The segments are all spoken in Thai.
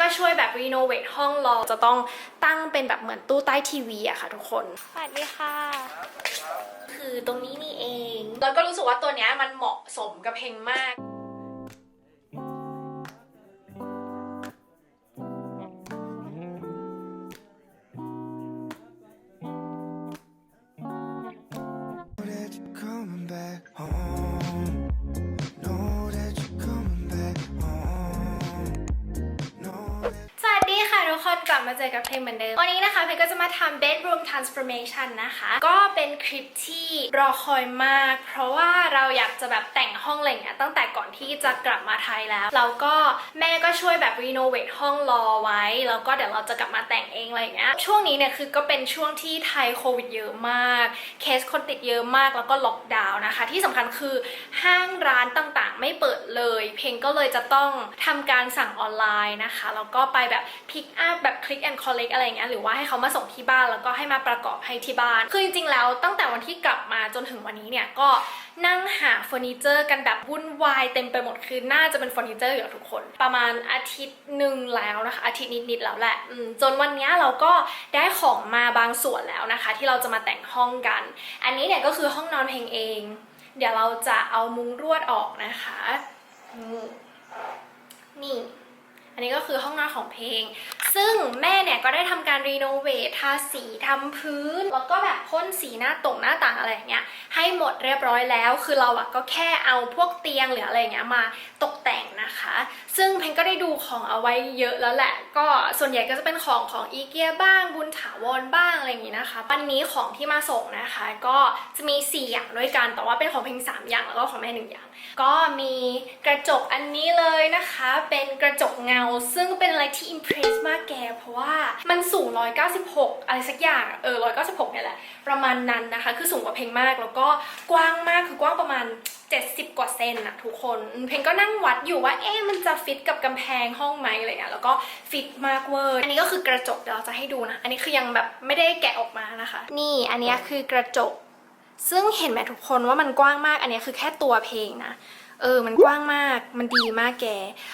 ก็ช่วยแบบรีโนเวทห้องรอจะต้องตั้งเป็นแบบเหมือนตู้ใต้ทีวีอะค่ะทุกคน สวัสดีค่ะ คือตรงนี้นี่เอง แล้วก็รู้สึกว่าตัวเนี้ยมันเหมาะสมกับเพลงมาก เจอกับเพลงเหมือนเดิม วันนี้นะคะเพลงก็จะมาทำ bedroom transformation นะคะ ก็เป็นคลิปที่รอคอยมาก เพราะว่าเราอยากจะแบบแต่งห้องอะไรเงี้ยตั้งแต่ก่อนที่จะกลับมาไทยแล้ว เราก็แม่ก็ช่วยแบบรีโนเวทห้องรอไว้ แล้วก็เดี๋ยวเราจะกลับมาแต่งเองอะไรเงี้ย ช่วงนี้เนี่ยคือก็เป็นช่วงที่ไทยโควิดเยอะมาก เคสคนติดเยอะมากแล้วก็ล็อกดาวน์นะคะ ที่สำคัญคือห้างร้านต่างๆ ไม่เปิดเลย เพลงก็เลยจะต้องทำการสั่งออนไลน์นะคะ แล้วก็ไปแบบพิกอัพแบบ click and collect อะไรอย่างเงี้ยหรือว่าให้เขามาส่งที่บ้านแล้วก็ให้มาประกอบให้ที่บ้าน คือจริงๆแล้วตั้งแต่วันที่กลับมาจนถึงวันนี้เนี่ยก็นั่งหาเฟอร์นิเจอร์กันแบบวุ่นวายเต็มไปหมดคือน่าจะเป็นเฟอร์นิเจอร์อยู่ทุกคน ประมาณอาทิตย์หนึ่งแล้วนะคะ อาทิตย์นิดๆแล้วแหละจนวันเนี้ยเราก็ได้ของมาบางส่วนแล้วนะคะ ที่เราจะมาแต่งห้องกัน อันนี้เนี่ยก็คือห้องนอนเพลงเอง เดี๋ยวเราจะเอามุ้งรวดออกนะคะ นี่นี่ อันนี้ก็คือห้องนอนของเพลง ซึ่งแม่เนี่ยก็ได้ทำการรีโนเวททาสีทำพื้น แล้วก็แบบพ่นสีหน้าตรงหน้าต่างอะไรอย่างเงี้ยให้หมดเรียบร้อยแล้ว คือเราอะก็แค่เอาพวกเตียงหรืออะไรอย่างเงี้ยมาตกแต่งนะคะ ซึ่งเพลงก็ได้ดูของเอาไว้เยอะแล้วแหละ ก็ส่วนใหญ่ก็จะเป็นของของอีเกียบ้างบุญถาวรบ้างอะไรอย่างงี้นะคะ วันนี้ของที่มาส่งนะคะ ก็จะมี 4 อย่างด้วยกัน แต่ว่าเป็นของเพลง3 อย่างแล้วก็ของแม่หนึ่งอย่าง ก็มีกระจกอันนี้เลยนะคะ เป็นกระจกเงาซึ่งเป็นอะไรที่อิมเพรสมากแก เพราะว่ามันสูง 196 อะไรสักอย่าง เออ 196 เนี่ยแหละ ประมาณนั้นนะคะ คือสูงกว่าเพลงมาก แล้วก็กว้างมาก คือกว้างประมาณ 70 กว่าเซนอะทุกคน เพลงก็นั่งวัดอยู่ว่า เอ๊ะ มันจะฟิตกับกำแพงห้องไหมอะไรเงี้ย แล้วก็ฟิตมากเวอร์ อันนี้ก็คือกระจก เดี๋ยวเราจะให้ดูนะ อันนี้คือยังแบบไม่ได้แกะออกมานะคะ นี่ อันนี้คือกระจก ซึ่งเห็นไหมทุกคนว่ามันกว้างมาก อันนี้คือแค่ตัวเพลงนะ เออ มันกว้างมาก มันดีมากแก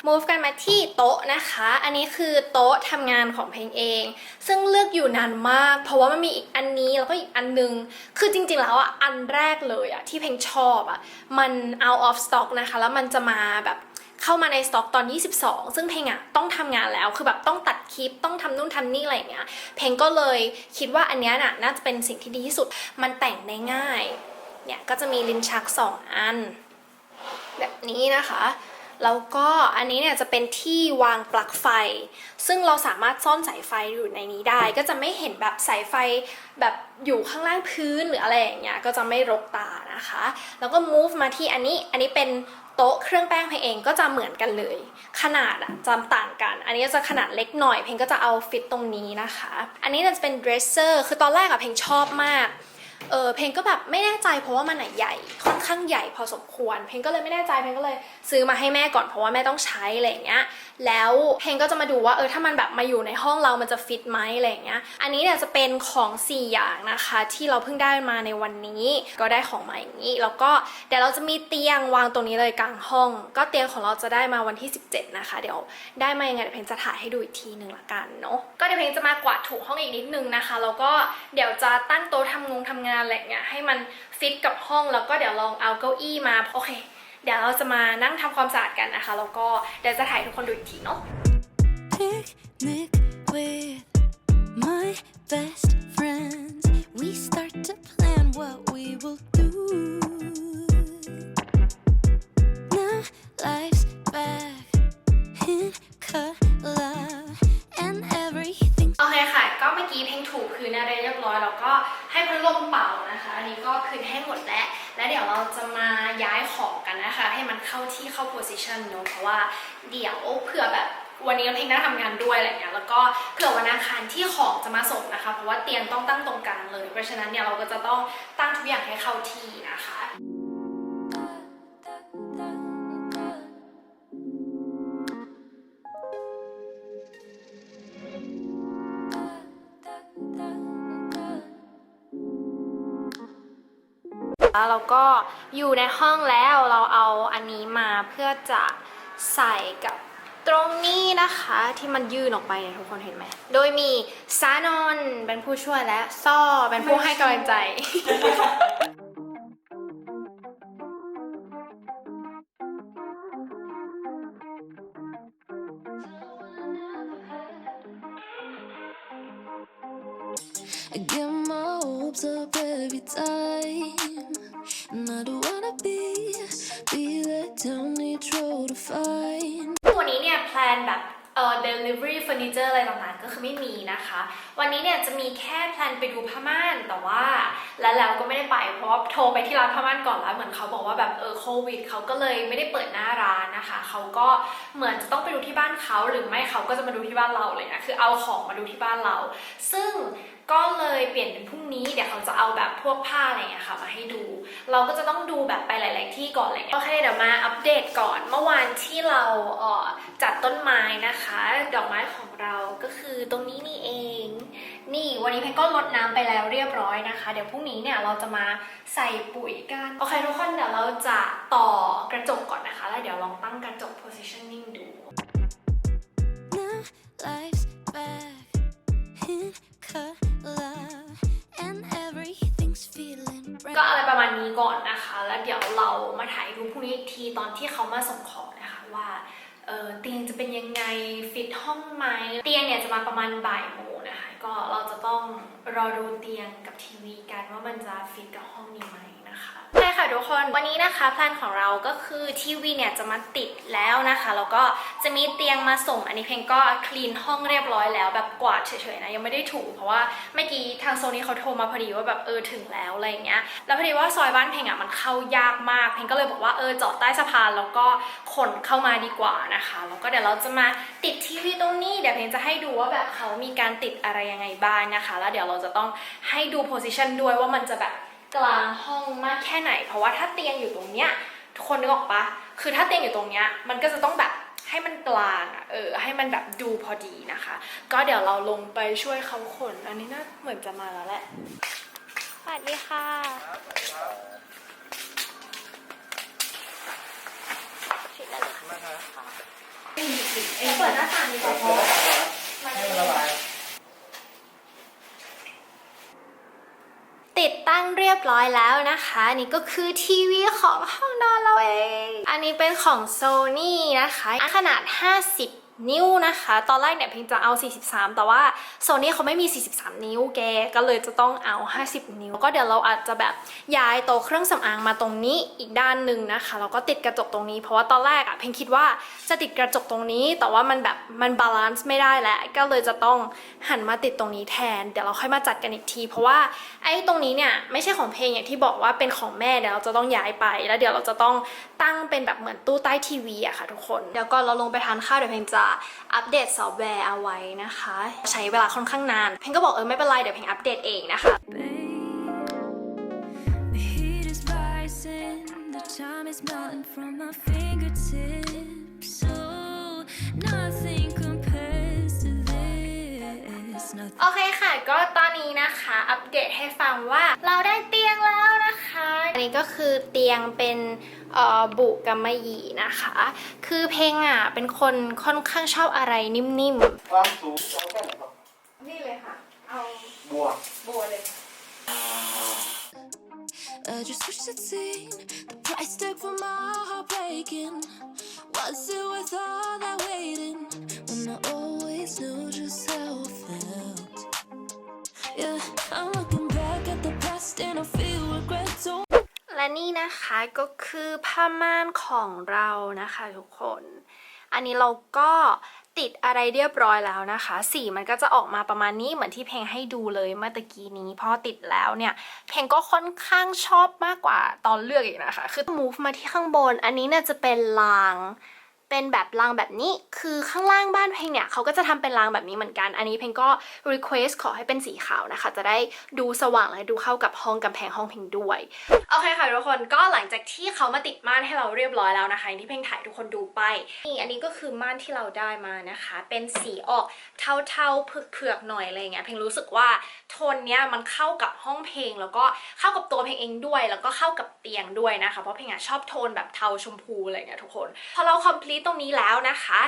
move กันมาที่โต๊ะนะคะ อันนี้คือโต๊ะทำงานของเพลงเอง ซึ่งเลือกอยู่นานมาก เพราะว่ามันมีอีกอันนี้แล้วก็อีกอันนึง คือจริงๆแล้วอะ อันแรกเลยอะที่เพลงชอบอะ มัน out of stock นะคะ แล้วมันจะมาแบบเข้ามาในสต็อกตอน 22 ซึ่งเพลงอะต้องทำงานแล้ว คือแบบต้องตัดคลิป ต้องทำนู่นทำนี่อะไรอย่างเงี้ย เพลงก็เลยคิดว่าอันเนี้ยน่ะน่าจะเป็นสิ่งที่ดีที่สุด มันแต่งได้ง่าย เนี่ยก็จะมีลิ้นชัก 2 อัน แบบนี้นะคะแล้วก็อันนี้เนี่ยจะเป็นที่วางปลั๊กไฟ ซึ่งเราสามารถซ่อนสายไฟอยู่ในนี้ได้ ก็จะไม่เห็นแบบสายไฟแบบอยู่ข้างล่างพื้นหรืออะไรอย่างเงี้ยก็จะไม่รกตานะคะ แล้วก็ move มาที่อันนี้อันนี้เป็นโต๊ะเครื่องแป้งเพลงเองก็จะเหมือนกันเลย ขนาดอะจะต่างกัน อันนี้จะขนาดเล็กหน่อยเพลงก็จะเอาฟิตตรงนี้นะคะ อันนี้จะเป็น dresser คือตอนแรกอะเพลงชอบมาก เออเพลงก็แบบไม่แน่ใจเพราะว่ามันหนใหญ่ค่อนข้างใหญ่พอสมควร เพลงก็เลยไม่แน่ใจเพลงก็เลยซื้อมาให้แม่ก่อนเพราะว่าแม่ต้องใช้อะไรอย่างเงี้ยแล้วเพลงก็จะมาดูว่าเออถ้ามันแบบมาอยู่ในห้องเรามันจะฟิตไหมอะไรอย่างเงี้ยอันนี้เนี่ยจะเป็นของ 4 อย่างนะคะ ที่เราเพิ่งได้มาในวันนี้ก็ได้ของมาอย่างนี้แล้วก็เดี๋ยวเราจะมีเตียงวางตรงนี้เลยกลางห้อง ก็เตียงของเราจะได้มาวันที่ 17 นะคะ เดี๋ยวได้มายังไงเดี๋ยวเพลงจะถ่ายให้ดูอีกทีหนึ่งละกันเนาะก็เดี๋ยวเพลงจะมากวาดถูห้องอีกนิดนึงนะคะแล้วก็เดี๋ยวจะตั้งโต๊ะทำงงทำงานานอะไรเงี้ยให้มันฟิตกับห้องแล้วก็เดี๋ยวลองเอาเก้าอี้มาโอเค เดี๋ยวเราจะมานั่งทำความสะอาดกันนะคะแล้วก็เดี๋ยวจะถ่ายทุกคนดูอีกทีเนาะ picnic with my best friends. We start to plan what we will do. Now life's back in color ก็เมื่อกี้เพลงถูกพื้นอะไรเรียบร้อยแล้วก็ให้พัดลมเป่านะคะ อันนี้ก็คืนให้หมดแล้ว แล้วเดี๋ยวเราจะมาย้ายของกันนะคะ ให้มันเข้าที่เข้า position เนอะเพราะว่าเดี๋ยวเผื่อแบบวันนี้เพลงน่าทำงานด้วยอะไรเงี้ยแล้วก็เผื่อวันอังคารที่ของจะมาส่งนะคะ เพราะว่าเตียงต้องตั้งตรงกลางเลย เพราะฉะนั้นเนี่ยเราก็จะต้องตั้งทุกอย่างให้เข้าที่นะคะ แล้วเราก็อยู่ในห้องแล้วเราเอาอันนี้มาเพื่อจะใส่กับตรงนี้นะคะที่มันยื่นออกไปเนี่ยทุกคนเห็นไหม โดยมีซานอนเป็นผู้ช่วยและซ่อเป็นผู้ให้กำลังใจ And I don't wanna be, be let down each road to find. วันนี้เนี่ยแพลนแบบเอ่อ delivery furniture อะไรต่างๆ ก็คือไม่มีนะคะ วันนี้เนี่ยจะมีแค่แพลนไปดูผ้าม่านแต่ว่าแล้วแล้วก็ไม่ได้ไปเพราะว่าโทรไปที่ร้านผ้าม่านก่อนแล้วเหมือนเขาบอกว่าแบบเออโควิดเขาก็เลยไม่ได้เปิดหน้าร้านนะคะเขาก็เหมือนจะต้องไปดูที่บ้านเขาหรือไม่เขาก็จะมาดูที่บ้านเราเลยนะคือเอาของมาดูที่บ้านเรา ซึ่งก็เลยเปลี่ยนเป็นพรุ่งนี้เดี๋ยวเขาจะเอาแบบพวกผ้าอะไรเงี้ยค่ะมาให้ดู เราก็จะต้องดูแบบไปหลาย ๆ ที่ก่อนอะไรเงี้ยโอเคเดี๋ยวมาอัปเดตก่อนเมื่อวานที่เราเอ่อจัดต้นไม้นะคะ ดอกไม้ของเราก็คือตรงนี้นี่เอง นี่วันนี้เพนก็รดน้ำไปแล้วเรียบร้อยนะคะ เดี๋ยวพรุ่งนี้เนี่ยเราจะมาใส่ปุ๋ยกันโอเคทุกคนเดี๋ยวเราจะต่อกระจกก่อนนะคะ แล้วเดี๋ยวลองตั้งกระจก positioning ดู Now life's back in color. And everything's feeling ก็อะไรประมาณนี้ก่อนนะคะ แล้วเดี๋ยวเรามาถ่ายรูปพรุ่งนี้อีกทีตอนที่เขามาส่งของนะคะว่าเออเตียงจะเป็นยังไงฟิตห้องไหมเตียงเนี่ยจะมาประมาณบ่ายโมงนะคะ ก็เราจะต้องรอดูเตียงกับทีวีกันว่ามันจะฟิตกับห้องนี้ไหม นะคะใช่ค่ะทุกคนวันนี้นะคะแพลนของเราก็คือทีวีเนี่ยจะมาติดแล้วนะคะแล้วก็จะมีเตียงมาส่งอันนี้เพลงก็คลีนห้องเรียบร้อยแล้วแบบกวาดเฉยๆนะยังไม่ได้ถูเพราะว่าเมื่อกี้ทางโซนี้เขาโทรมาพอดีว่าแบบเออถึงแล้วอะไรอย่างเงี้ยแล้วพอดีว่าซอยบ้านเพลงอะมันเข้ายากมากเพลงก็เลยบอกว่าเออจอดใต้สะพานแล้วก็ขนเข้ามาดีกว่านะคะแล้วก็เดี๋ยวเราจะมาติดทีวีตรงนี้เดี๋ยวเพลงจะให้ดูว่าแบบเขามีการติดอะไรยังไงบ้างนะคะ แล้วเดี๋ยวเราจะต้องให้ดูโพสิชันด้วยว่ามันจะแบบ กลางห้องมากแค่ไหน เพราะว่าถ้าเตียงอยู่ตรงเนี้ยทุกคนนึกออกปะคือถ้าเตียงอยู่ตรงเนี้ยมันก็จะต้องแบบให้มันกลางอะเออให้มันแบบดูพอดีนะคะ ก็เดี๋ยวเราลงไปช่วยเขาขน อันนี้น่าเหมือนจะมาแล้วแหละสวัสดีค่ะ ชิดได้เลยค่ะเปิดหน้าต่างดีกว่าเพราะมันติดตั้ งเรียบร้อยแล้วนะคะนี่ก็คือทีวีของห้องนอนเราเอง อันนี้เป็นของ Sony นะคะขนาด 50 นิ้วนะคะ ตอนแรกเนี่ยเพิงจะเอา 43 แต่ว่า Sony เขาไม่มี 43 นิ้วแกก็เลยจะต้องเอา 50 นิ้ว ก็เดี๋ยวเราอาจจะแบบย้ายโต๊ะเครื่องสำอางมาตรงนี้อีกด้านหนึ่งนะคะแล้วก็ติดกระจกตรงนี้ เพราะว่าตอนแรกอะเพิงคิดว่าจะติดกระจกตรงนี้ แต่ว่ามันแบบมันบาลานซ์ไม่ได้แล้ว ก็เลยจะต้องหันมาติดตรงนี้แทน เดี๋ยวเราค่อยมาจัดกันอีกที เพราะว่าไอ้ตรงนี้เนี่ยไม่ใช่ของเพลงอย่างที่บอกว่าเป็นของแม่เดี๋ยวเราจะต้องย้ายไป แล้วเดี๋ยวเราจะต้องตั้งเป็นแบบเหมือนตู้ใต้ทีวีอะค่ะทุกคน เดี๋ยวก่อนเราลงไปทานข้าวเดี๋ยวเพลงจะอัปเดตซอฟต์แวร์เอาไว้นะคะ ใช้เวลาค่อนข้างนาน เพลงก็บอกเออไม่เป็นไร เดี๋ยวเพลงอัปเดตเองนะคะ The heat is rising, the time is melting from my fingertips. So nothing compares to this. Nothing. โอเคค่ะ ก็ตอนนี้นะคะ อัปเดตให้ฟังว่าเราได้เตียงแล้วนะคะ อันนี้ก็คือเตียงเป็นเอ่อ บุกำมะหยี่นะคะ คือเพลงอะเป็นคนค่อนข้างชอบอะไรนิ่มความสูงเอาแค่ไหนครับๆนี่เลยค่ะ เอาบวกบัวเลย I just wish I'd seen the price tag for my heart breaking. Was it worth all that waiting when I always knew just how I felt? Yeah, I'm looking back at the past and I feel regret. Don't และนี่นะคะก็คือผ้าม่านของเรานะคะทุกคน อันนี้เราก็ติดอะไรเรียบร้อยแล้วนะคะ สีมันก็จะออกมาประมาณนี้เหมือนที่เพลงให้ดูเลยเมื่อตะกี้นี้พอติดแล้วเนี่ย เพลงก็ค่อนข้างชอบมากกว่าตอนเลือกอีกนะคะ คือ move มาที่ข้างบน อันนี้เนี่ยจะเป็นลาง เป็นแบบรางแบบนี้ คือข้างล่างบ้านเพลงเนี่ยเขาก็จะทำเป็นรางแบบนี้เหมือนกัน อันนี้เพลงก็ request ขอให้เป็นสีขาวนะคะ จะได้ดูสว่างและดูเข้ากับห้องกำแพงห้องเพลงด้วย โอเคค่ะทุกคน ก็หลังจากที่เขามาติดม่านให้เราเรียบร้อยแล้วนะคะที่เพลงถ่ายทุกคนดูไป นี่อันนี้ก็คือม่านที่เราได้มานะคะ เป็นสีออกเทาๆเผือกๆหน่อยอะไรเงี้ย เพลงรู้สึกว่าโทนเนี้ยมันเข้ากับห้องเพลง แล้วก็เข้ากับตัวเพลงเองด้วย แล้วก็เข้ากับเตียงด้วยนะคะ เพราะเพลงอะชอบโทนแบบเทาชมพูอะไรเงี้ยทุกคน พอเรา complete ตรงนี้แล้วนะคะ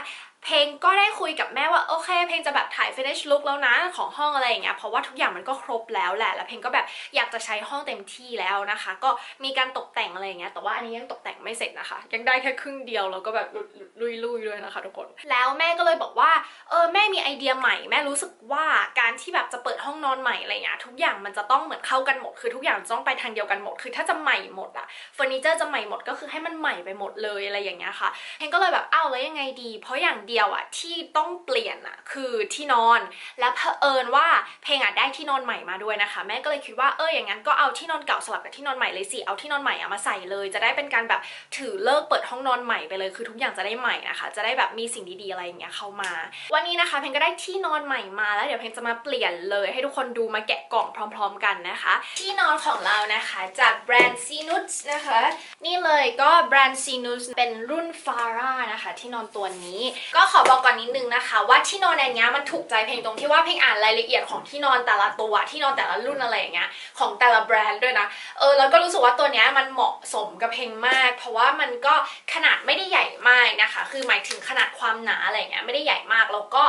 เพลงก็ได้คุยกับแม่ว่าโอเค เพลงจะแบบถ่าย finish look แล้วนะของห้องอะไรอย่างเงี้ยเพราะว่าทุกอย่างมันก็ครบแล้วแหละแล้วเพลงก็แบบอยากจะใช้ห้องเต็มที่แล้วนะคะ ก็มีการตกแต่งอะไรอย่างเงี้ยแต่ว่าอันนี้ยังตกแต่งไม่เสร็จนะคะ ยังได้แค่ครึ่งเดียวแล้วก็แบบลุ ลุยๆด้วยนะคะทุกคน แล้วแม่ก็เลยบอกว่าเออแม่มีไอเดียใหม่ แม่รู้สึกว่าการที่แบบจะเปิดห้องนอนใหม่อะไรเงี้ยทุกอย่างมันจะต้องเหมือนเข้ากันหมด คือทุกอย่างจะต้องไปทางเดียวกันหมด คือถ้าจะใหม่หมดอะเฟอร์นิเจอร์จะใหม่หมดก็คือให้มันใหม่ไปหมดเลยอะไรอย่างเงี้ยค่ะเพลงก็เลยแบบอ้าวแล้วยังไงดี เพราะอย่างเดียวอะที่ต้องเปลี่ยนอะคือที่นอน และเผอิญว่าเพลงอะได้ที่นอนใหม่มาด้วยนะคะ แม่ก็เลยคิดว่าเอออย่างนั้นก็เอาที่นอนเก่าสลับกับที่นอนใหม่เลยสิเอาที่นอนใหม่อะมาใส่เลย จะได้เป็นการแบบถือเลิกเปิดห้องนอนใหม่ไปเลย คือทุกอย่างจะได้ใหม่นะคะ จะได้แบบมีสิ่งดีๆอะไรอย่างเงี้ยเข้ามา วันนี้นะคะเพลงก็ได้ที่นอนใหม่มาแล้วเดี๋ยวเพลงจะมาเปลี่ยนเลยให้ทุกคนดูมาแกะกล่องพร้อม ๆ กันนะคะ ที่นอนของเรานะคะจากแบรนด์ซีนุสนะคะ นี่เลยก็แบรนด์ซีนุสเป็นรุ่นฟาร่านะคะ ที่นอนตัวนี้ ก็ขอบอกก่อนนิดนึงนะคะ ว่าที่นอนอันเนี้ยมันถูกใจเพลงตรงที่ว่าเพลงอ่านรายละเอียดของที่นอนแต่ละตัวที่นอนแต่ละรุ่นอะไรอย่างเงี้ยของแต่ละแบรนด์ด้วยนะเออแล้วก็รู้สึกว่าตัวเนี้ยมันเหมาะสมกับเพลงมาก เพราะว่ามันก็ขนาดไม่ได้ใหญ่มากนะคะคือหมายถึงขนาดความหนาอะไรเงี้ยไม่ได้ใหญ่มากแล้วก็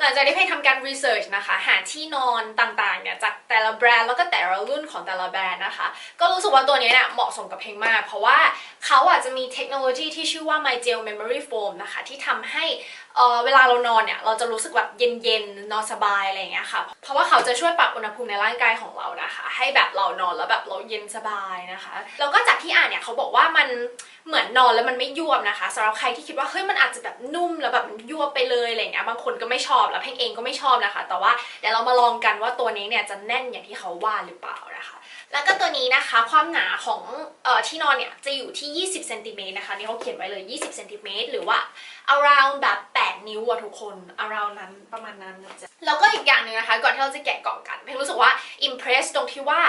หลังจากที่เพลงทำการรีเสิร์ชนะคะ หาที่นอนต่างๆเนี่ยจากแต่ละแบรนด์แล้วก็แต่ละรุ่นของแต่ละแบรนด์นะคะ ก็รู้สึกว่าตัวนี้เนี่ยเหมาะสมกับเพลงมาก เพราะว่าเขาอาจจะมีเทคโนโลยีที่ชื่อว่า My Gel Memory Foam นะคะที่ทำให้เอ่อเวลาเรานอนเนี่ยเราจะรู้สึกแบบเย็นๆนอนสบายอะไรอย่างเงี้ยค่ะเพราะว่าเขาจะช่วยปรับอุณหภูมิในร่างกายของเรานะคะ ให้แบบเรานอนแล้วแบบเราเย็นสบายนะคะแล้วก็จากที่อ่านเนี่ยเขาบอกว่ามันเหมือนนอนแล้วมันไม่ยวบนะคะสำหรับใครที่คิดว่าเฮ้ยมันอาจจะแบบนุ่มแล้วแบบมันยวบไปเลยอะไรเงี้ยบางคนก็ไม่ชอบแล้วเพลงเองก็ไม่ชอบนะคะ แต่ว่าเดี๋ยวเรามาลองกันว่าตัวนี้เนี่ยจะแน่นอย่างที่เขาว่าหรือเปล่า นะคะ แล้วก็ตัวนี้นะคะความหนาของเอ่อที่นอนเนี่ยจะอยู่ที่ 20เซนติเมตรนะคะนี่เขาเขียนไว้เลย 20เซนติเมตรหรือว่า around แบบ 8 นิ้วอะทุกคน around นั้นประมาณนั้นนะจ๊ะแล้วก็อีกอย่างหนึ่งนะคะ ก่อนที่เราจะแกะกล่องกันเพลงรู้สึกว่า impress ตรงที่ว่า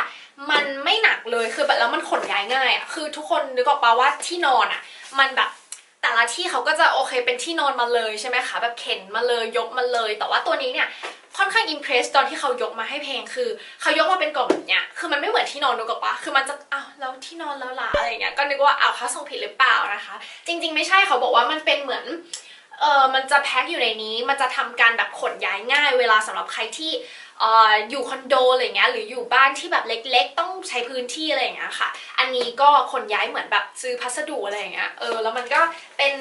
มันไม่หนักเลยคือแบบแล้วมันขนย้ายง่ายอะคือทุกคนนึกออกปะว่าที่นอนอะมันแบบ แต่ละที่เขาก็จะโอเคเป็นที่นอนมาเลยใช่ไหมคะแบบเข็นมาเลยยกมาเลย แต่ว่าตัวนี้เนี่ยค่อนข้างอิมเพรสตอนที่เขายกมาให้เพลงคือเขายกมาเป็นกล่องแบบเนี้ยคือมันไม่เหมือนที่นอนนึกออกปะคือมันจะอ้าวแล้วที่นอนแล้วล่ะอะไรเงี้ยก็นึกว่าอ้าวเขาส่งผิดหรือเปล่านะคะ จริง ๆ ไม่ใช่เขาบอกว่ามันเป็นเหมือนเออมันจะแพ็คอยู่ในนี้ มันจะทำการแบบขนย้ายง่าย เวลาสำหรับใครที่ อยู่คอนโดอะไรเงี้ยหรืออยู่บ้านที่แบบเล็ก ๆ ต้องใช้พื้นที่อะไรอย่างเงี้ยค่ะ อันนี้ก็ขนย้ายเหมือนแบบซื้อพัสดุอะไรอย่างเงี้ยเออแล้วมันก็เป็น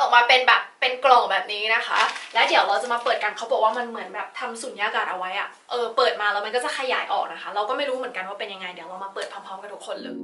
ออกมาเป็นแบบเป็นกล่องแบบนี้นะคะ และเดี๋ยวเราจะมาเปิดกันเขาบอกว่ามันเหมือนแบบทำสุญญากาศเอาไว้อะเออเปิดมาแล้วมันก็จะขยายออกนะคะ เราก็ไม่รู้เหมือนกันว่าเป็นยังไงเดี๋ยวเรามาเปิดพร้อมๆกันทุกคนเลย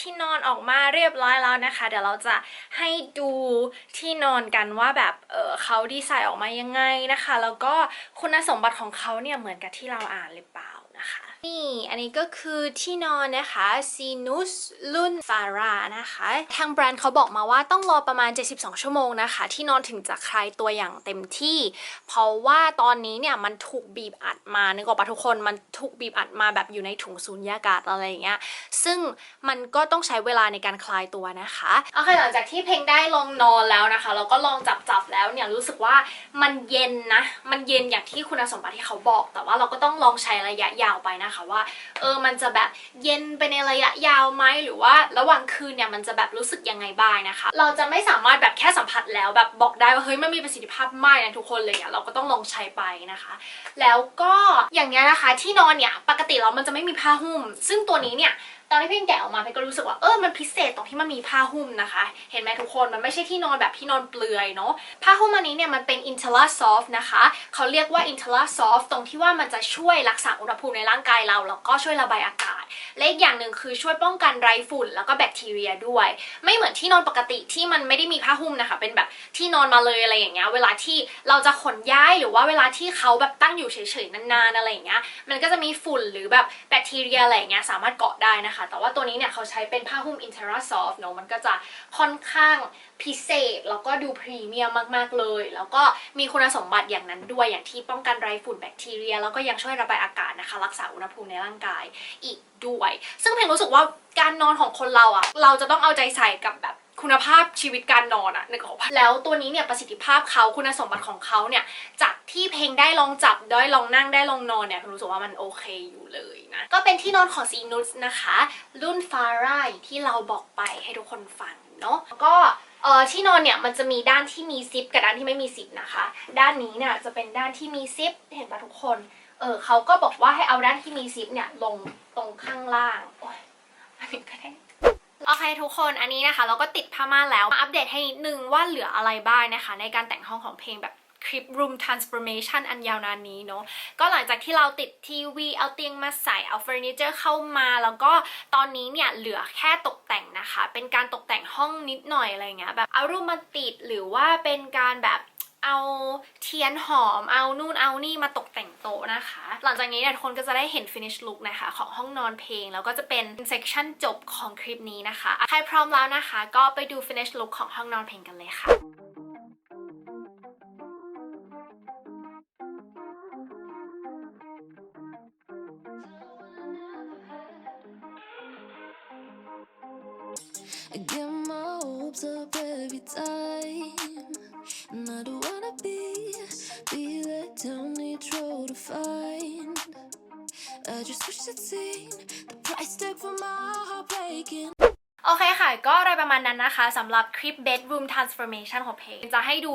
ที่นอนออกมาเรียบร้อยแล้วนะคะ เดี๋ยวเราจะให้ดูที่นอนกันว่าแบบเออเขาดีไซน์ออกมายังไงนะคะ แล้วก็คุณสมบัติของเขาเนี่ยเหมือนกับที่เราอ่านหรือเปล่านะคะ นี่ อันนี้ก็คือที่นอนนะคะ Sinus รุ่น Farah นะคะ ทางแบรนด์เขาบอกมาว่าต้องรอประมาณ 72 ชั่วโมงนะคะ ที่นอนถึงจะคลายตัวอย่างเต็มที่ เพราะว่าตอนนี้เนี่ยมันถูกบีบอัดมานึกออกปะทุกคนมันถูกบีบอัดมาแบบอยู่ในถุงสูญญากาศอะไรอย่างเงี้ยซึ่งมันก็ต้องใช้เวลาในการคลายตัวนะคะโอเคหลังจากที่เพลงได้ลองนอนแล้วนะคะแล้วก็ลองจับจับแล้วเนี่ยรู้สึกว่ามันเย็นนะมันเย็นอย่างที่คุณสมบัติที่เขาบอก แต่ว่าเราก็ต้องลองใช้ระยะยาวไปนะคะว่าเออมันจะแบบเย็นไปในระยะยาวไหมหรือว่าระหว่างคืนเนี่ยมันจะแบบรู้สึกยังไงบ้างนะคะ เราจะไม่สามารถแบบแค่สัมผัสแล้วแบบบอกได้ว่าเฮ้ยมันมีประสิทธิภาพมากนะทุกคนเลยอะเราก็ต้องลองใช้ไปนะคะ แล้วก็อย่างเงี้ยนะคะที่นอนเนี่ยปกติแล้วมันจะไม่มีผ้าหุ้ม ซึ่งตัวนี้เนี่ย อนที่เพ่แกะออกมาเพ่ก็รู้สึกว่าเออมันพิเศษตรงที่มันมีผ้าหุ้มนะคะ เห็นไหมทุกคนมันไม่ใช่ที่นอนแบบที่นอนเปลือยเนาะผ้าหุ้มอันนี้เนี่ยมันเป็น Intella Soft นะคะเขาเรียกว่า Intella Soft ตรงที่ว่ามันจะช่วยรักษาอุณหภูมิในร่างกายเราแล้วก็ช่วยระบายอากาศศและอีกอย่างหนึ่งคือช่วยป้องกันไรฝุ่นแล้วก็แบคทีเรียด้วย ไม่เหมือนที่นอนปกติที่มันไม่ได้มีผ้าหุ้มนะคะ เป็นแบบที่นอนมาเลยอะไรอย่างเงี้ยเวลาที่เราจะขนย้ายหรือว่าเวลาที่เขาแบบตั้งอยู่เฉยๆนานๆอะไรอย่างเงี้ยมันก็จะมีฝุ่นหรือแบบแบคทีเรียอะไรอย่างเงี้ยสามารถเกาะได้นะคะแต่ว่าตัวนี้เนี่ยเขาใช้เป็นผ้าหุ้ม Intera Soft เนาะมันก็จะค่อนข้างพิเศษ แล้วก็ดูพรีเมียมมาก ๆ เลย แล้วก็มีคุณสมบัติอย่างนั้นด้วยอย่างที่ป้องกันไรฝุ่นแบคทีเรีย แล้วก็ยังช่วยระบายอากาศนะคะ รักษาอุณหภูมิในร่างกายอีกด้วย ซึ่งเพลงรู้สึกว่าการนอนของคนเราอะ เราจะต้องเอาใจใส่กับแบบ คุณภาพชีวิตการนอนอะนึกออกปะแล้วตัวนี้เนี่ยประสิทธิภาพเขาคุณสมบัติของเขาเนี่ยจากที่เพลงได้ลองจับได้ลองนั่งได้ลองนอนเนี่ยรู้สึกว่ามันโอเคอยู่เลยนะก็เป็นที่นอนของซีนุสนะคะ รุ่นฟาร่าที่เราบอกไปให้ทุกคนฟังเนาะก็เออที่นอนเนี่ยมันจะมีด้านที่มีซิปกับด้านที่ไม่มีซิปนะคะ ด้านนี้เนี่ยจะเป็นด้านที่มีซิปเห็นปะทุกคนเออเขาก็บอกว่าให้เอาด้านที่มีซิปเนี่ยลงตรงข้างล่างโอ้ยอันนี้ก็ได้ โอเคทุกคนอันนี้นะคะ เราก็ติดผ้าม่านแล้วมาอัปเดตให้นิดนึงว่าเหลืออะไรบ้างนะคะ ในการแต่งห้องของเพลงแบบคลิป room transformation อันยาวนานนี้เนาะก็หลังจากที่เราติดทีวีเอาเตียงมาใส่เอาเฟอร์นิเจอร์เข้ามา แล้วก็ตอนนี้เนี่ยเหลือแค่ตกแต่งนะคะ เป็นการตกแต่งห้องนิดหน่อยอะไรเงี้ยแบบเอารูปมาติดหรือว่าเป็นการแบบ เอาเทียนหอม เอานู่นเอานี่มาตกแต่งโต๊ะนะคะ หลังจากนี้เนี่ยทุกคนก็จะได้เห็น finish look นะคะ ของห้องนอนเพลง แล้วก็จะเป็น section จบของคลิปนี้นะคะ ใครพร้อมแล้วนะคะ ก็ไปดู finish look ของห้องนอนเพลงกันเลยค่ะ for my heart breaking. โอเคค่ะ ก็อะไรประมาณนั้นนะคะสำหรับคลิป bedroom transformation ของเพลงจะให้ดู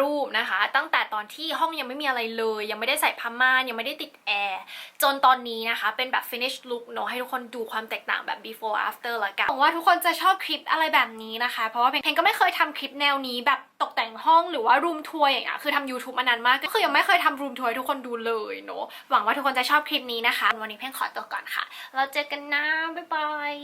รูปนะคะ ตั้งแต่ตอนที่ห้องยังไม่มีอะไรเลย ยังไม่ได้ใส่ผ้าม่านยังไม่ได้ติดแอร์จนตอนนี้นะคะ เป็นแบบ finish look เนอะให้ทุกคนดูความแตกต่างแบบ before after ละกันหวังว่าทุกคนจะชอบคลิปอะไรแบบนี้นะคะ เพราะว่าเพลงเพลงก็ไม่เคยทำคลิปแนวนี้แบบตกแต่งห้องหรือว่า room tour อย่างเงี้ยคือทำ YouTube มานานมาก ก็คือยังไม่เคยทำ room tour ให้ทุกคนดูเลยเนอะหวังว่าทุกคนจะชอบคลิปนี้นะคะ วันนี้เพลงขอตัวก่อนค่ะ เราเจอกันนะ บ๊ายบาย